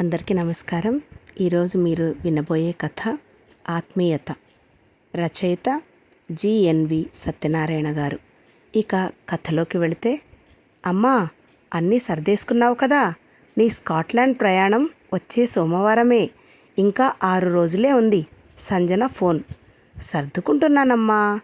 అందరికీ నమస్కారం. ఈరోజు మీరు వినబోయే కథ ఆత్మీయత రచయిత జిఎన్వి సత్యనారాయణ గారు. ఇక కథలోకి వెళితే అమ్మా అన్నీ సర్దేసుకున్నావు కదా? నీ స్కాట్లాండ్ ప్రయాణం వచ్చే సోమవారమే. ఇంకా ఆరు రోజులే ఉంది. సంజన ఫోన్. సర్దుకుంటున్నానమ్మా.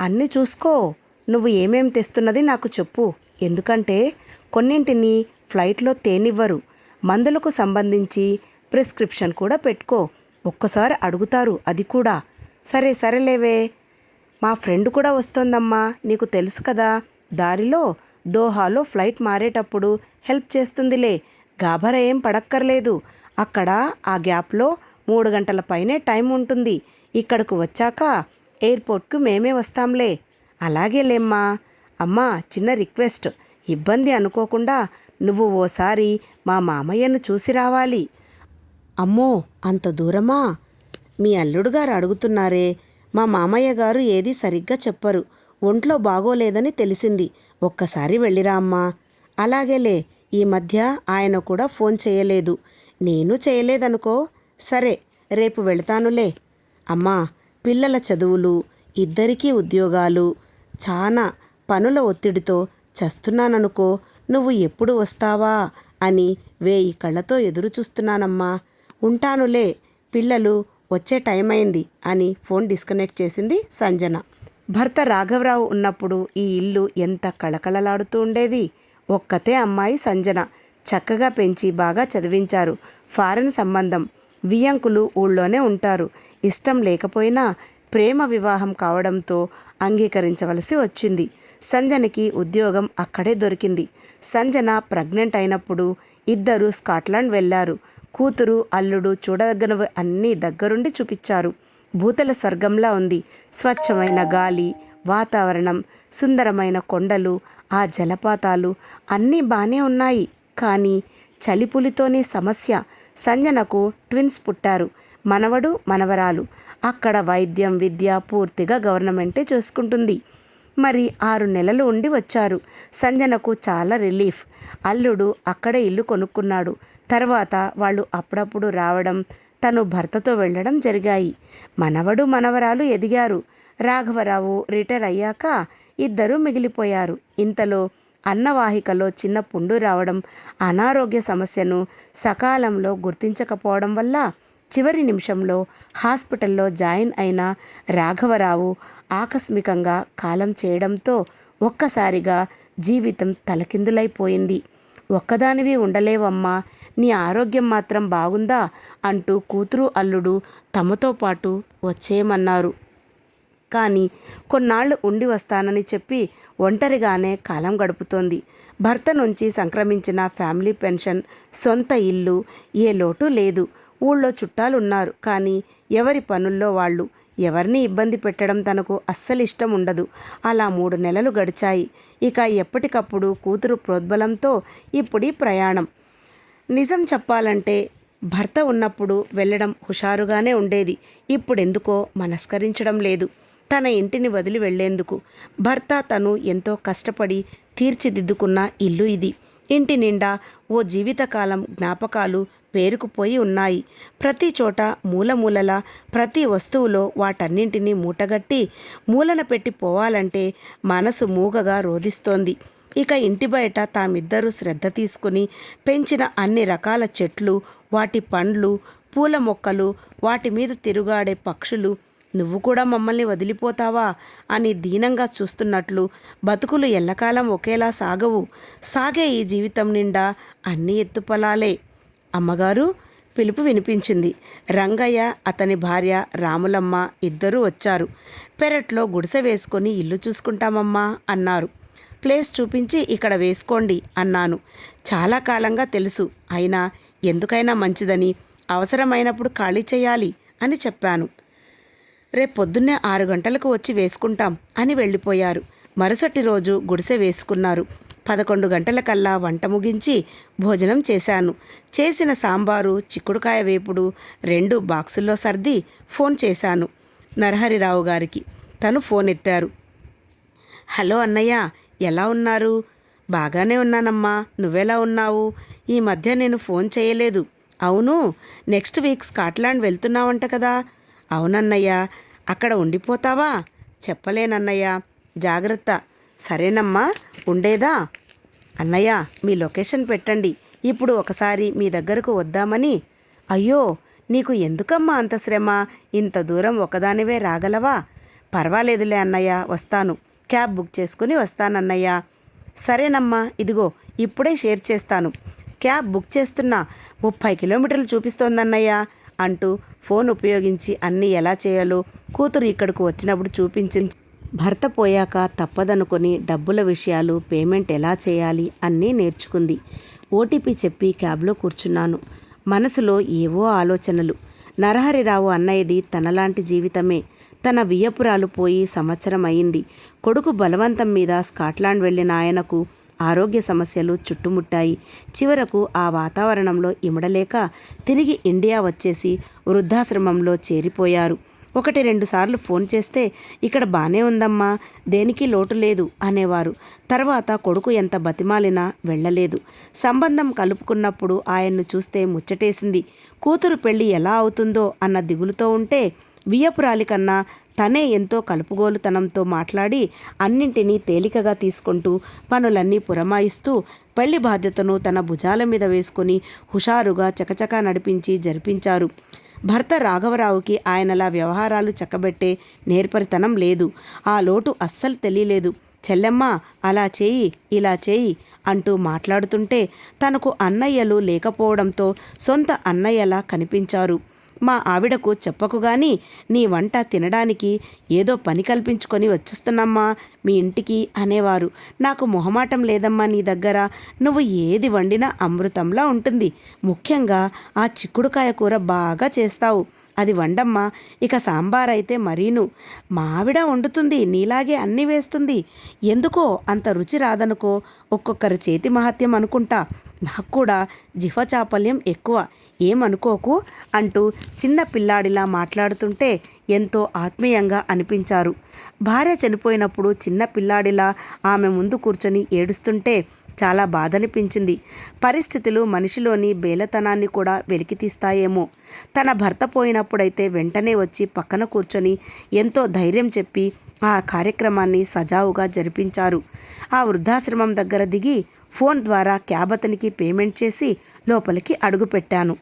అన్నీ చూసుకో. నువ్వు ఏమేం తెస్తున్నది నాకు చెప్పు. ఎందుకంటే కొన్నింటిని ఫ్లైట్లో తేనివ్వరు. మందులకు సంబంధించి ప్రిస్క్రిప్షన్ కూడా పెట్టుకో. ఒక్కసారి అడుగుతారు అది కూడా. సరే సరేలేవే. మా ఫ్రెండ్ కూడా వస్తోందమ్మా నీకు తెలుసు కదా. దారిలో దోహాలో ఫ్లైట్ మారేటప్పుడు హెల్ప్ చేస్తుందిలే. గాభర ఏం పడక్కర్లేదు. అక్కడ ఆ గ్యాప్లో మూడు గంటల పైనే టైం ఉంటుంది. ఇక్కడకు వచ్చాక ఎయిర్పోర్ట్కు మేమే వస్తాంలే. అలాగేలేమ్మా. అమ్మా చిన్న రిక్వెస్ట్. ఇబ్బంది అనుకోకుండా నువ్వు ఓసారి మా మామయ్యను చూసి రావాలి. అమ్మో అంత దూరమా? మీ అల్లుడు గారు అడుగుతున్నారే. మా మామయ్య గారు ఏది సరిగ్గా చెప్పరు. ఒంట్లో బాగోలేదని తెలిసింది. ఒక్కసారి వెళ్ళిరా అమ్మా. అలాగేలే ఈ మధ్య ఆయన కూడా ఫోన్ చేయలేదు. నేను చేయలేదనుకో సరే రేపు వెళతానులే. అమ్మా పిల్లల చదువులు ఇద్దరికీ ఉద్యోగాలు చాలా పనుల ఒత్తిడితో చస్తున్నాననుకో నువ్వు ఎప్పుడు వస్తావా? అని వేయి కళ్ళతో ఎదురు చూస్తున్నానమ్మా ఉంటానులే పిల్లలు వచ్చే టైం అయింది అని ఫోన్ డిస్కనెక్ట్ చేసింది సంజన. భర్త రాఘవరావు ఉన్నప్పుడు ఈ ఇల్లు ఎంత కళకళలాడుతూ ఉండేది? ఒక్కతే అమ్మాయి సంజన. చక్కగా పెంచి బాగా చదివించారు. ఫారెన్ సంబంధం. వియంకులు ఊళ్ళోనే ఉంటారు. ఇష్టం లేకపోయినా ప్రేమ వివాహం కావడంతో అంగీకరించవలసి వచ్చింది. సంజనకి ఉద్యోగం అక్కడే దొరికింది. సంజన ప్రెగ్నెంట్ అయినప్పుడు ఇద్దరు స్కాట్లాండ్ వెళ్ళారు. కూతురు అల్లుడు చూడదగ్గనవి అన్నీ దగ్గరుండి చూపించారు. భూతల స్వర్గంలా ఉంది. స్వచ్ఛమైన గాలి వాతావరణం సుందరమైన కొండలు ఆ జలపాతాలు అన్నీ బాగానే ఉన్నాయి. కానీ చలిపులితోనే సమస్య. సంజనకు ట్విన్స్ పుట్టారు. మనవడు మనవరాలు. అక్కడ వైద్యం విద్య పూర్తిగా గవర్నమెంటే చూసుకుంటుంది. మరి ఆరు నెలలు ఉండి వచ్చారు. సంజనకు చాలా రిలీఫ్. అల్లుడు అక్కడే ఇల్లు కొనుక్కున్నాడు. తర్వాత వాళ్ళు అప్పుడప్పుడు రావడం తను భర్తతో వెళ్ళడం జరిగాయి. మనవడు మనవరాలు ఎదిగారు. రాఘవరావు రిటైర్ అయ్యాక ఇద్దరూ మిగిలిపోయారు. ఇంతలో అన్నవాహికలో చిన్న పుండు రావడం అనారోగ్య సమస్యను సకాలంలో గుర్తించకపోవడం వల్ల చివరి నిమిషంలో హాస్పిటల్లో జాయిన్ అయిన రాఘవరావు ఆకస్మికంగా కాలం చేయడంతో ఒక్కసారిగా జీవితం తలకిందులైపోయింది. ఒక్కదానివి ఉండలేవమ్మా నీ ఆరోగ్యం మాత్రం బాగుందా? అంటూ కూతురు అల్లుడు తమతో పాటు వచ్చేయమన్నారు. కానీ కొన్నాళ్ళు ఉండి వస్తానని చెప్పి ఒంటరిగానే కాలం గడుపుతోంది. భర్త నుంచి సంక్రమించిన ఫ్యామిలీ పెన్షన్ సొంత ఇల్లు ఏ లోటు లేదు. ఊళ్ళో చుట్టాలు ఉన్నారు కానీ ఎవరి పనుల్లో వాళ్ళు? ఎవరిని ఇబ్బంది పెట్టడం తనకు అస్సలు ఇష్టం ఉండదు. అలా మూడు నెలలు గడిచాయి. ఇక ఎప్పటికప్పుడు కూతురు ప్రోద్బలంతో ఇప్పుడీ ప్రయాణం. నిజం చెప్పాలంటే భర్త ఉన్నప్పుడు వెళ్ళడం హుషారుగానే ఉండేది. ఇప్పుడెందుకో మనస్కరించడం లేదు. తన ఇంటిని వదిలి వెళ్ళేందుకు భర్త తను ఎంతో కష్టపడి తీర్చిదిద్దుకున్న ఇల్లు ఇది. ఇంటి నిండా ఓ జీవితకాలం జ్ఞాపకాలు పేరుకుపోయి ఉన్నాయి. ప్రతి చోట మూలమూలల ప్రతి వస్తువులో వాటన్నింటినీ మూటగట్టి మూలన పెట్టి పోవాలంటే మనసు మూగగా రోధిస్తోంది. ఇక ఇంటి బయట తామిద్దరూ శ్రద్ధ తీసుకుని పెంచిన అన్ని రకాల చెట్లు వాటి పండ్లు పూల మొక్కలు వాటి మీద తిరుగాడే పక్షులు నువ్వు కూడా మమ్మల్ని వదిలిపోతావా? అని దీనంగా చూస్తున్నట్లు బతుకులు ఎల్లకాలం ఒకేలా సాగవు. సాగే ఈ జీవితం నిండా అన్ని ఎత్తుపలాలే. అమ్మగారు పిలుపు వినిపించింది. రంగయ్య అతని భార్య రాములమ్మ ఇద్దరూ వచ్చారు. పెరట్లో గుడిసె వేసుకొని ఇల్లు చూసుకుంటామమ్మా అన్నారు. ప్లేస్ చూపించి ఇక్కడ వేసుకోండి అన్నాను. చాలా కాలంగా తెలుసు. అయినా ఎందుకైనా మంచిదని అవసరమైనప్పుడు ఖాళీ చేయాలి అని చెప్పాను. రేపు పొద్దున్నే ఆరు గంటలకు వచ్చి వేసుకుంటాం అని వెళ్ళిపోయారు. మరుసటి రోజు గుడిసె వేసుకున్నారు. పదకొండు గంటలకల్లా వంట ముగించి భోజనం చేశాను. చేసిన సాంబారు చిక్కుడుకాయ వేపుడు రెండు బాక్సుల్లో సర్ది ఫోన్ చేశాను నరహరిరావు గారికి. తను ఫోన్ ఎత్తారు. హలో అన్నయ్య ఎలా ఉన్నారు? బాగానే ఉన్నానమ్మా. నువ్వెలా ఉన్నావు? ఈ మధ్య నేను ఫోన్ చేయలేదు. అవును నెక్స్ట్ వీక్ స్కాట్లాండ్ వెళ్తున్నావంట కదా. అవునన్నయ్య అక్కడ ఉండిపోతావా? చెప్పలేనన్నయ్య. జాగ్రత్త. సరేనమ్మా. ఉండేదా? అన్నయ్య మీ లొకేషన్ పెట్టండి. ఇప్పుడు ఒకసారి మీ దగ్గరకు వద్దామని. అయ్యో నీకు ఎందుకమ్మా అంత శ్రమ? ఇంత దూరం ఒకదానివే రాగలవా? పర్వాలేదులే అన్నయ్య వస్తాను. క్యాబ్ బుక్ చేసుకుని వస్తానన్నయ్య. సరేనమ్మా ఇదిగో ఇప్పుడే షేర్ చేస్తాను. క్యాబ్ బుక్ చేస్తున్నా ముప్పై కిలోమీటర్లు చూపిస్తోందన్నయ్య అంటూ ఫోన్ ఉపయోగించి అన్నీ ఎలా చేయాలో కూతురు ఇక్కడకు వచ్చినప్పుడు చూపించి భర్త పోయాక తప్పదనుకొని డబ్బుల విషయాలు పేమెంట్ ఎలా చేయాలి అన్నీ నేర్చుకుంది. ఓటీపీ చెప్పి క్యాబ్లో కూర్చున్నాను. మనసులో ఏవో ఆలోచనలు. నరహరిరావు అన్నయ్యది తనలాంటి జీవితమే. తన వియ్యపురాలు పోయి సంవత్సరం అయింది. కొడుకు బలవంతం మీద స్కాట్లాండ్ వెళ్ళిన ఆయనకు ఆరోగ్య సమస్యలు చుట్టుముట్టాయి. చివరకు ఆ వాతావరణంలో ఇమడలేక తిరిగి ఇండియా వచ్చేసి వృద్ధాశ్రమంలో చేరిపోయారు. ఒకటి రెండు సార్లు ఫోన్ చేస్తే ఇక్కడ బాగానే ఉందమ్మా దేనికి లోటు లేదు అనేవారు. తర్వాత కొడుకు ఎంత బతిమాలినా వెళ్ళలేదు. సంబంధం కలుపుకున్నప్పుడు ఆయన్ను చూస్తే ముచ్చటేసింది. కూతురు పెళ్ళి ఎలా అవుతుందో అన్న దిగులుతో ఉంటే వియ్యపురాలి కన్నా తనే ఎంతో కలుపుగోలుతనంతో మాట్లాడి అన్నింటినీ తేలికగా తీసుకుంటూ పనులన్నీ పురమాయిస్తూ పెళ్ళి బాధ్యతను తన భుజాల మీద వేసుకుని హుషారుగా చకచకా నడిపించి జరిపించారు. భర్త రాఘవరావుకి ఆయనలా వ్యవహారాలు చక్కబెట్టే నేర్పరితనం లేదు. ఆ లోటు అస్సలు తెలియలేదు. చెల్లెమ్మ అలా చేయి ఇలా చేయి అంటూ మాట్లాడుతుంటే తనకు అన్నయ్యలు లేకపోవడంతో సొంత అన్నయ్యలా కనిపించారు. మా ఆవిడకు చెప్పకు గాని నీ వంట తినడానికి ఏదో పని కల్పించుకొని వచ్చేస్తున్నమ్మా మీ ఇంటికి అనేవారు. నాకు మొహమాటం లేదమ్మా నీ దగ్గర. నువ్వు ఏది వండినా అమృతంలా ఉంటుంది. ముఖ్యంగా ఆ చిక్కుడుకాయ కూర బాగా చేస్తావు. అది వండమ్మా. ఇక సాంబార్ అయితే మరీను. మావిడ వండుతుంది నీలాగే అన్నీ వేస్తుంది. ఎందుకో అంత రుచి రాదనుకో ఒక్కొక్కరి చేతి మహత్యం అనుకుంటా. నాకు కూడా జిఫ చాపల్యం ఎక్కువ. ఏమనుకోకు అంటూ చిన్న పిల్లాడిలా మాట్లాడుతుంటే ఎంతో ఆత్మీయంగా అనిపించారు. భార్య చనిపోయినప్పుడు చిన్న పిల్లాడిలా ఆమె ముందు కూర్చొని ఏడుస్తుంటే చాలా బాధనిపించింది. పరిస్థితులు మనిషిలోని బేలతనాన్ని కూడా వెలికితీస్తాయేమో. తన భర్త పోయినప్పుడైతే వెంటనే వచ్చి పక్కన కూర్చొని ఎంతో ధైర్యం చెప్పి ఆ కార్యక్రమాన్ని సజావుగా జరిపించారు. ఆ వృద్ధాశ్రమం దగ్గర దిగి ఫోన్ ద్వారా క్యాబ్ అతనికి పేమెంట్ చేసి లోపలికి అడుగుపెట్టాను.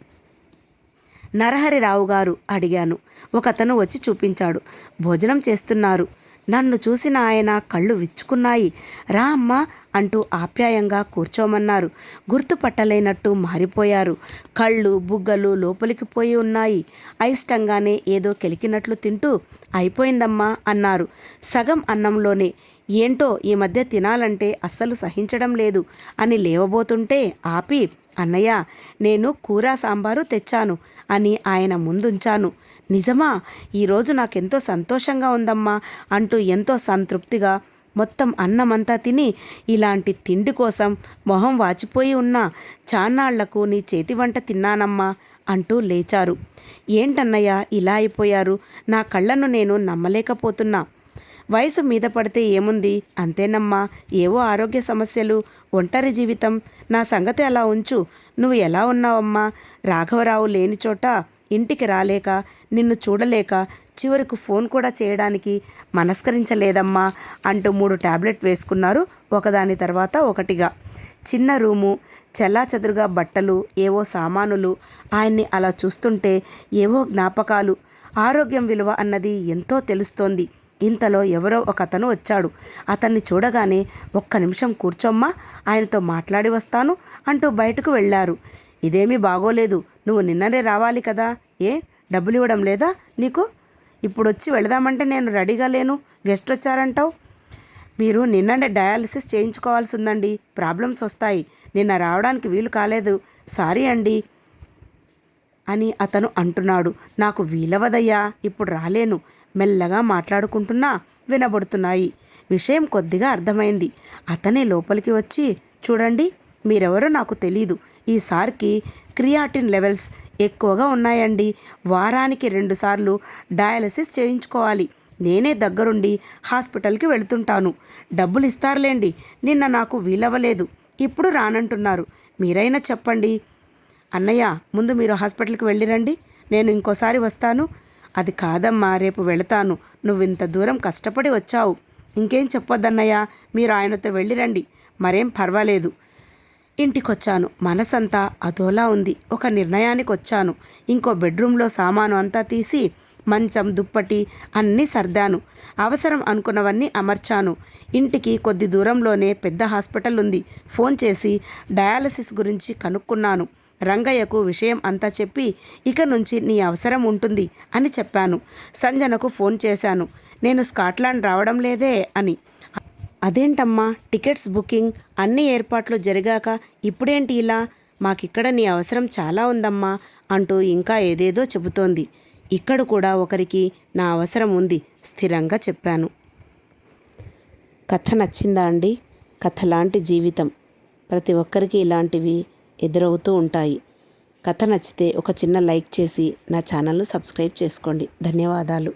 నరహరిరావు గారు అడిగాను. ఒకతను వచ్చి చూపించాడు. భోజనం చేస్తున్నారు. నన్ను చూసిన ఆయన కళ్ళు విచ్చుకున్నాయి. రా అమ్మా అంటూ ఆప్యాయంగా కూర్చోమన్నారు. గుర్తుపట్టలేనట్టు మారిపోయారు. కళ్ళు బుగ్గలు లోపలికి పోయి ఉన్నాయి. అయిష్టంగానే ఏదో కెలికినట్లు తింటూ అయిపోయిందమ్మా అన్నారు. సగం అన్నంలోనే ఏంటో ఈ మధ్య తినాలంటే అస్సలు సహించడం లేదు అని లేవబోతుంటే ఆపి అన్నయ్య నేను కూర సాంబారు తెచ్చాను అని ఆయన ముందుంచాను. నిజమా? ఈరోజు నాకెంతో సంతోషంగా ఉందమ్మా అంటూ ఎంతో సంతృప్తిగా మొత్తం అన్నమంతా తిని ఇలాంటి తిండి కోసం మొహం వాచిపోయి ఉన్న చాన్నాళ్ళకు నీ చేతి వంట తిన్నానమ్మా అంటూ లేచారు. ఏంటన్నయ్య ఇలా అయిపోయారు? నా కళ్ళను నేను నమ్మలేకపోతున్నా. వయసు మీద పడితే ఏముంది? అంతేనమ్మా ఏవో ఆరోగ్య సమస్యలు ఒంటరి జీవితం. నా సంగతి అలా ఉంచు. నువ్వు ఎలా ఉన్నావమ్మా? రాఘవరావు లేని చోట ఇంటికి రాలేక నిన్ను చూడలేక చివరకు ఫోన్ కూడా చేయడానికి మనస్కరించలేదమ్మా అంటూ మూడు టాబ్లెట్ వేసుకున్నారు ఒకదాని తర్వాత ఒకటిగా. చిన్న రూము చెల్లాచెదురుగా బట్టలు ఏవో సామానులు. ఆయన్ని అలా చూస్తుంటే ఏవో జ్ఞాపకాలు. ఆరోగ్యం విలువ అన్నది ఎంతో తెలుస్తోంది. ఇంతలో ఎవరో ఒక అతను వచ్చాడు. అతన్ని చూడగానే ఒక్క నిమిషం కూర్చోమ్మా ఆయనతో మాట్లాడి వస్తాను అంటూ బయటకు వెళ్ళారు. ఇదేమీ బాగోలేదు నువ్వు నిన్ననే రావాలి కదా ఏ? డబ్బులు ఇవ్వడం లేదా నీకు? ఇప్పుడు వచ్చి వెళదామంటే నేను రెడీగా లేను గెస్ట్ వచ్చారంటావు. మీరు నిన్ననే డయాలసిస్ చేయించుకోవాల్సి ఉందండి ప్రాబ్లమ్స్ వస్తాయి నిన్న రావడానికి వీలు కాలేదు సారీ అండి అని అతను అంటున్నాడు. నాకు వీలవదయ్యా ఇప్పుడు రాలేను మెల్లగా మాట్లాడుకుంటున్నా వినబడుతున్నాయి. విషయం కొద్దిగా అర్థమైంది. అతనే లోపలికి వచ్చి చూడండి మీరెవరో నాకు తెలీదు. ఈసారికి క్రియాటిన్ లెవెల్స్ ఎక్కువగా ఉన్నాయండి. వారానికి రెండుసార్లు డయాలసిస్ చేయించుకోవాలి. నేనే దగ్గరుండి హాస్పిటల్కి వెళుతుంటాను. డబ్బులు ఇస్తారులేండి. నిన్న నాకు వీలవ్వలేదు. ఇప్పుడు రానంటున్నారు. మీరైనా చెప్పండి. అన్నయ్య ముందు మీరు హాస్పిటల్కి వెళ్ళిరండి. నేను ఇంకోసారి వస్తాను. అది కాదమ్మా రేపు వెళతాను. నువ్వు ఇంత దూరం కష్టపడి వచ్చావు. ఇంకేం చెప్పొద్దన్నయ్యా? మీరు ఆయనతో వెళ్ళిరండి. మరేం పర్వాలేదు. ఇంటికొచ్చాను. మనసంతా అదోలా ఉంది. ఒక నిర్ణయానికి వచ్చాను ఇంకో బెడ్రూమ్లో సామాను అంతా తీసి మంచం దుప్పటి అన్నీ సర్దాను. అవసరం అనుకున్నవన్నీ అమర్చాను. ఇంటికి కొద్ది దూరంలోనే పెద్ద హాస్పిటల్ ఉంది ఫోన్ చేసి డయాలసిస్ గురించి కనుక్కున్నాను. రంగయ్యకు విషయం అంతా చెప్పి ఇక నుంచి నీ అవసరం ఉంటుంది అని చెప్పాను. సంజనకు ఫోన్ చేశాను. నేను స్కాట్లాండ్ రావడం లేదే అని. అదేంటమ్మా టికెట్స్ బుకింగ్ అన్ని ఏర్పాట్లు జరిగాక ఇప్పుడేంటి ఇలా? మాకిక్కడ నీ అవసరం చాలా ఉందమ్మా అంటూ ఇంకా ఏదేదో చెబుతోంది. ఇక్కడ కూడా ఒకరికి నా అవసరం ఉంది స్థిరంగా చెప్పాను. కథ నచ్చిందా అండి? కథ లాంటి జీవితం. ప్రతి ఒక్కరికి ఇలాంటివి ఎదురవుతూ ఉంటాయి. కథ నచ్చితే ఒక చిన్న లైక్ చేసి నా ఛానల్ను సబ్స్క్రైబ్ చేసుకోండి. ధన్యవాదాలు.